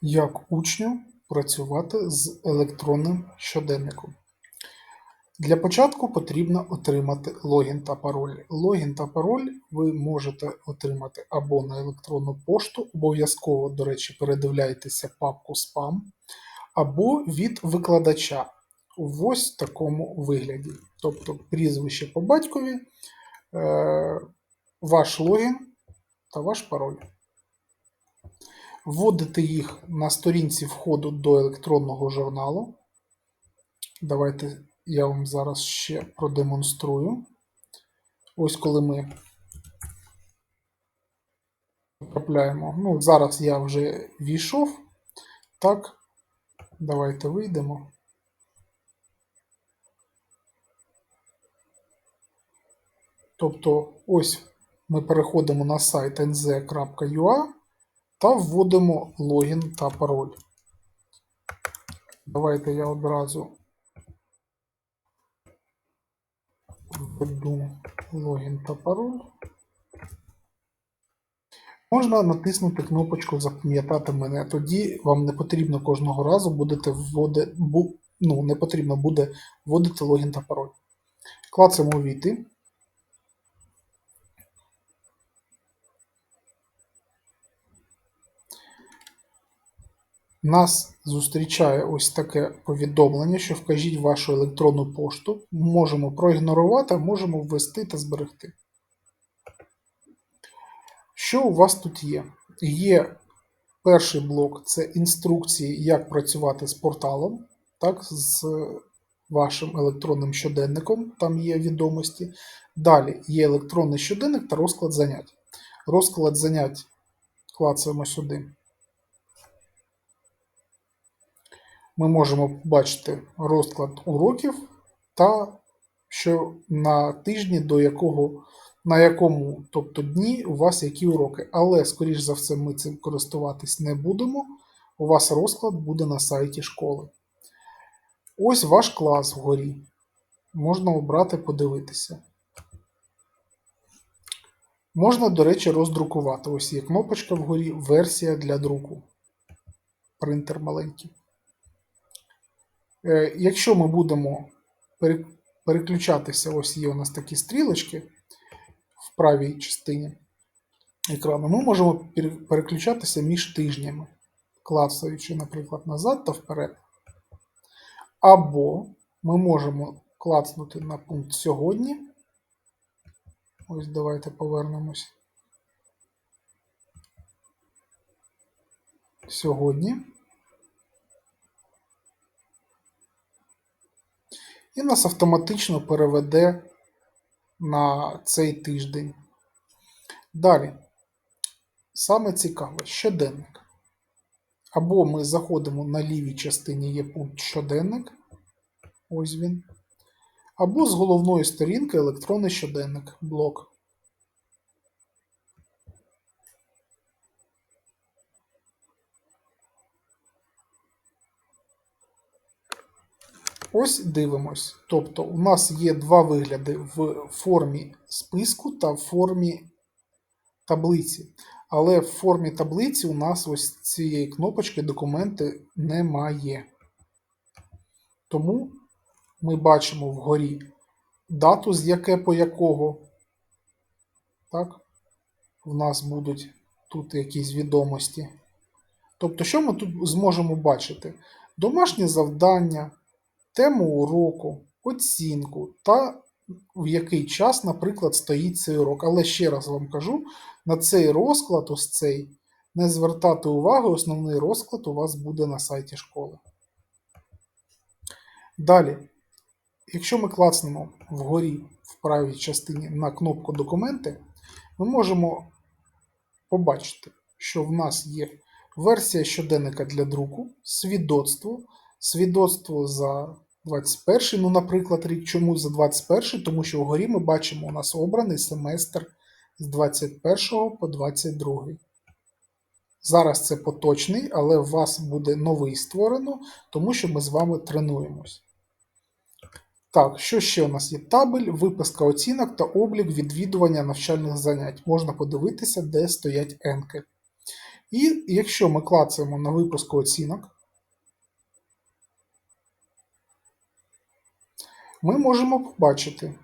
Як учню працювати з електронним щоденником? Для початку потрібно отримати логін та пароль. Логін та пароль ви можете отримати або на електронну пошту, обов'язково, до речі, передивляйтеся папку спам, або від викладача в ось такому вигляді. Тобто прізвище по батькові, е, ваш логін та ваш пароль. Вводите їх на сторінці входу до електронного журналу. Давайте я вам зараз ще продемонструю. Ось коли ми потрапляємо. Ну, зараз я вже війшов. Так, давайте вийдемо. Тобто, ось ми переходимо на сайт nz.ua та вводимо логін та пароль. Давайте я одразу введу логін та пароль. Можна натиснути кнопочку Запам'ятати мене. Тоді вам не потрібно кожного разу будете вводити, бу, ну, не потрібно буде вводити логін та пароль. Клацаємо увійти. Нас зустрічає ось таке повідомлення, що вкажіть вашу електронну пошту. Можемо проігнорувати, можемо ввести та зберегти. Що у вас тут є? Є перший блок це інструкції, як працювати з порталом, так, з вашим електронним щоденником, там є відомості. Далі є електронний щоденник та розклад занять. Розклад занять клацаємо сюди. Ми можемо побачити розклад уроків та що на тижні до якого на якому, тобто дні, у вас які уроки. Але, скоріш за все, ми цим користуватись не будемо. У вас розклад буде на сайті школи. Ось ваш клас вгорі. Можна обрати, подивитися. Можна, до речі, роздрукувати. Ось є кнопочка вгорі, версія для друку. Принтер маленький. Е, Якщо ми будемо переключатися, ось є у нас такі стрілочки в правій частині екрану, ми можемо переключатися між тижнями, клацаючи, наприклад, назад та вперед. Або ми можемо клацнути на пункт сьогодні. Ось давайте повернемось. Сьогодні. І нас автоматично переведе на цей тиждень. Далі, саме цікаве, щоденник. Або ми заходимо на лівій частині є пункт щоденник. Ось він. Або з головної сторінки електронний щоденник блок. Ось дивимось. Тобто, у нас є два вигляди в формі списку та в формі таблиці. Але в формі таблиці у нас ось цієї кнопочки документи немає. Тому ми бачимо вгорі дату, з яке по якого. Так, в нас будуть тут якісь відомості. Тобто, що ми тут зможемо бачити? Домашнє завдання тему уроку, оцінку та в який час, наприклад, стоїть цей урок. Але ще раз вам кажу, на цей розклад, ось цей, не звертати увагу, основний розклад у вас буде на сайті школи. Далі, якщо ми клацнемо вгорі в правій частині на кнопку Документи, ми можемо побачити, що в нас є версія щоденника для друку, свідоцтво, свідоцтво за 21, ну, наприклад, рік. Чому за 21? Тому що вгорі ми бачимо у нас обраний семестр з 21 по 22. Зараз це поточний, але у вас буде новий створено, тому що ми з вами тренуємось. Так, що ще у нас є? Табель, виписка оцінок та облік відвідування навчальних занять. Можна подивитися, де стоять енки. І якщо ми клацаємо на випуску оцінок, ми можемо побачити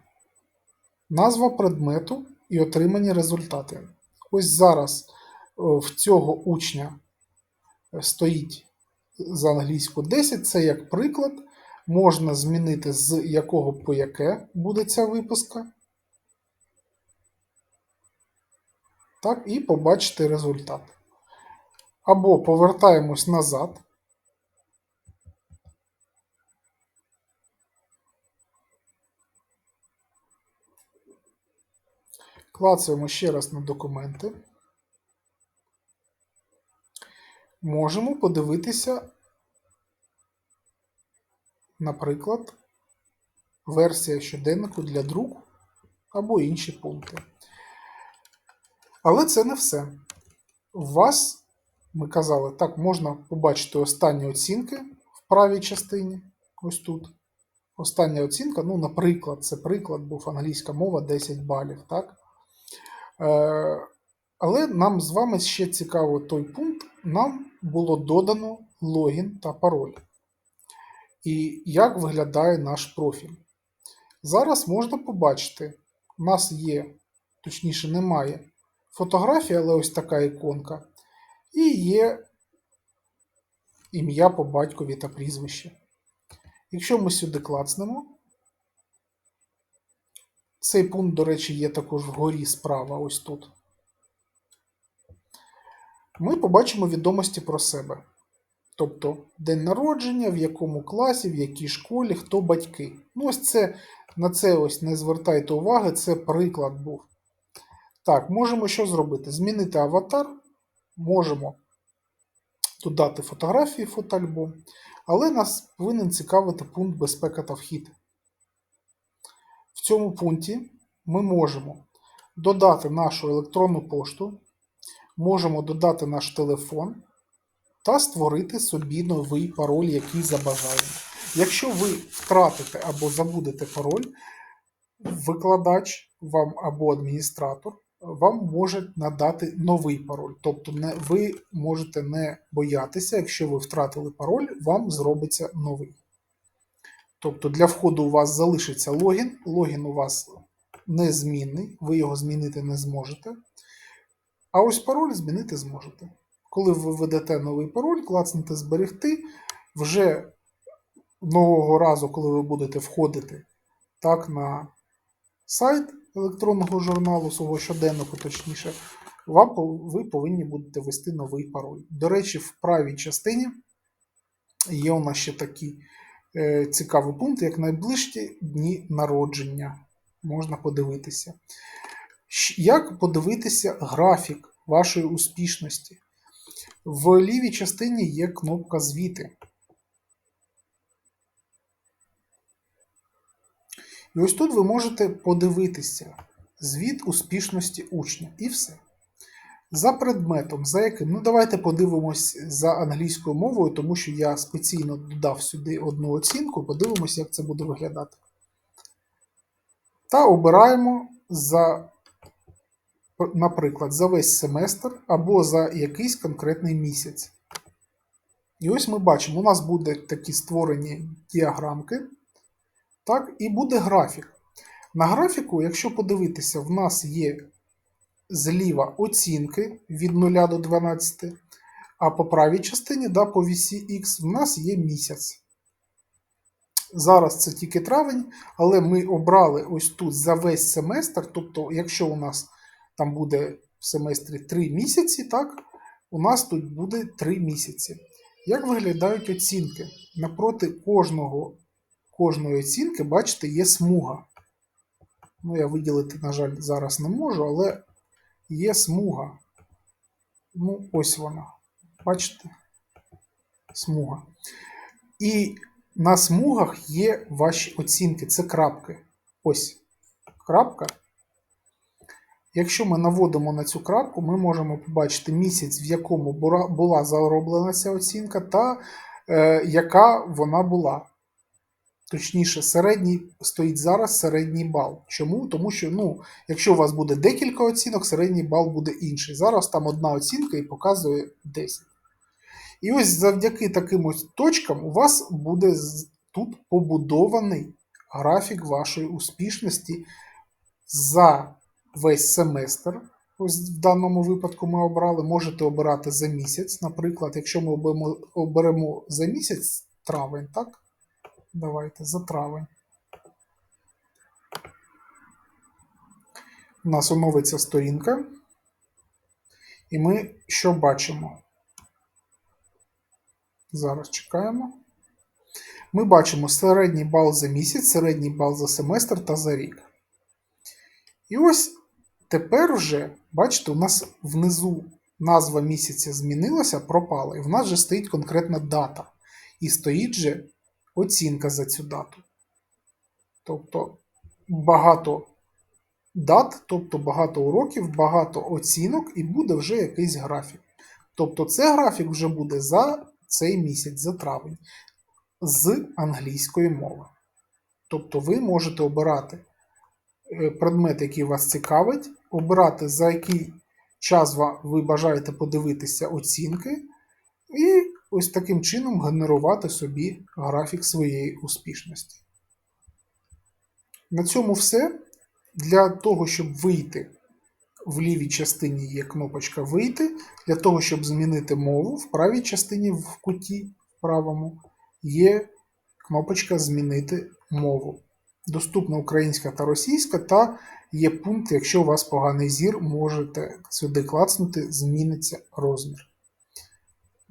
назва предмету і отримані результати. Ось зараз е, в цього учня е, стоїть з англійську 10, це як приклад. Можна змінити з якого по яке буде ця випуска. Так, і побачити результат. Або повертаємось назад. Клацаємо ще раз на документи. Можемо подивитися, наприклад, версія щоденнику для друку або інші пункти. Але це не все. У вас, ми казали, так, можна побачити останні оцінки в правій частині. Ось тут. Остання оцінка, ну, наприклад, це приклад був англійська мова 10 балів. так? Е, але нам з вами ще цікаво той пункт, нам було додано логін та пароль. І як виглядає наш профіль. Зараз можна побачити, у нас є, точніше, немає фотографія, але ось така іконка. І є ім'я по батькові та прізвище. Якщо ми сюди клацнемо, цей пункт, до речі, є також вгорі справа, ось тут. Ми побачимо відомості про себе. Тобто день народження, в якому класі, в якій школі, хто батьки. Ну, ось це на це ось не звертайте уваги, це приклад був. Так, можемо що зробити? Змінити аватар, можемо додати фотографії фотоальбом, але нас повинен цікавити пункт безпека та вхід. В цьому пункті ми можемо додати нашу електронну пошту, можемо додати наш телефон та створити собі новий пароль, який забажаємо. Якщо ви втратите або забудете пароль, викладач вам або адміністратор вам може надати новий пароль. Тобто ви можете не боятися, якщо ви втратили пароль, вам зробиться новий. Тобто для входу у вас залишиться логін. Логін у вас незмінний, ви його змінити не зможете. А ось пароль змінити зможете. Коли ви введете новий пароль, клацнете зберегти, вже нового разу, коли ви будете входити так, на сайт електронного журналу, свого щоденного, точніше, вам, ви повинні будете ввести новий пароль. До речі, в правій частині є у нас ще такий е, цікавий пункт, як найближчі дні народження. Можна подивитися. Як подивитися графік вашої успішності? В лівій частині є кнопка Звіти. І ось тут ви можете подивитися звіт успішності учня і все. За предметом, за яким. Ну, давайте подивимось за англійською мовою, тому що я спеційно додав сюди одну оцінку, подивимось, як це буде виглядати. Та обираємо за, наприклад, за весь семестр або за якийсь конкретний місяць. І ось ми бачимо, у нас будуть такі створені діаграмки. Так, і буде графік. На графіку, якщо подивитися, в нас є зліва оцінки від 0 до 12, а по правій частині да, по вісі X в нас є місяць. Зараз це тільки травень, але ми обрали ось тут за весь семестр. Тобто, якщо у нас там буде в семестрі 3 місяці, так, у нас тут буде 3 місяці. Як виглядають оцінки? Напроти кожного кожної оцінки, бачите, є смуга. Ну, я виділити, на жаль, зараз не можу, але є смуга. Ну, ось вона. Бачите? Смуга. І на смугах є ваші оцінки. Це крапки. Ось крапка. Якщо ми наводимо на цю крапку, ми можемо побачити місяць, в якому була зароблена ця оцінка, та е, яка вона була. Точніше, середній стоїть зараз середній бал. Чому? Тому що, ну, якщо у вас буде декілька оцінок, середній бал буде інший. Зараз там одна оцінка і показує 10. І ось завдяки таким ось точкам у вас буде тут побудований графік вашої успішності за весь семестр. Ось в даному випадку ми обрали. Можете обирати за місяць. Наприклад, якщо ми оберемо, за місяць травень, так? Давайте за травень. У нас оновиться сторінка. І ми що бачимо? Зараз чекаємо. Ми бачимо середній бал за місяць, середній бал за семестр та за рік. І ось тепер вже, бачите, у нас внизу назва місяця змінилася, пропала, і в нас вже стоїть конкретна дата. І стоїть же оцінка за цю дату. Тобто багато дат, тобто багато уроків, багато оцінок, і буде вже якийсь графік. Тобто, це графік вже буде за цей місяць, за травень, з англійської мови. Тобто, ви можете обирати е, предмет, який вас цікавить, обирати, за який час ви бажаєте подивитися оцінки, і ось таким чином генерувати собі графік своєї успішності. На цьому все. Для того, щоб вийти в лівій частині є кнопочка Вийти. Для того, щоб змінити мову, в правій частині в куті в правому є кнопочка Змінити мову. Доступна українська та російська, та є пункт, якщо у вас поганий зір, можете сюди клацнути, зміниться розмір.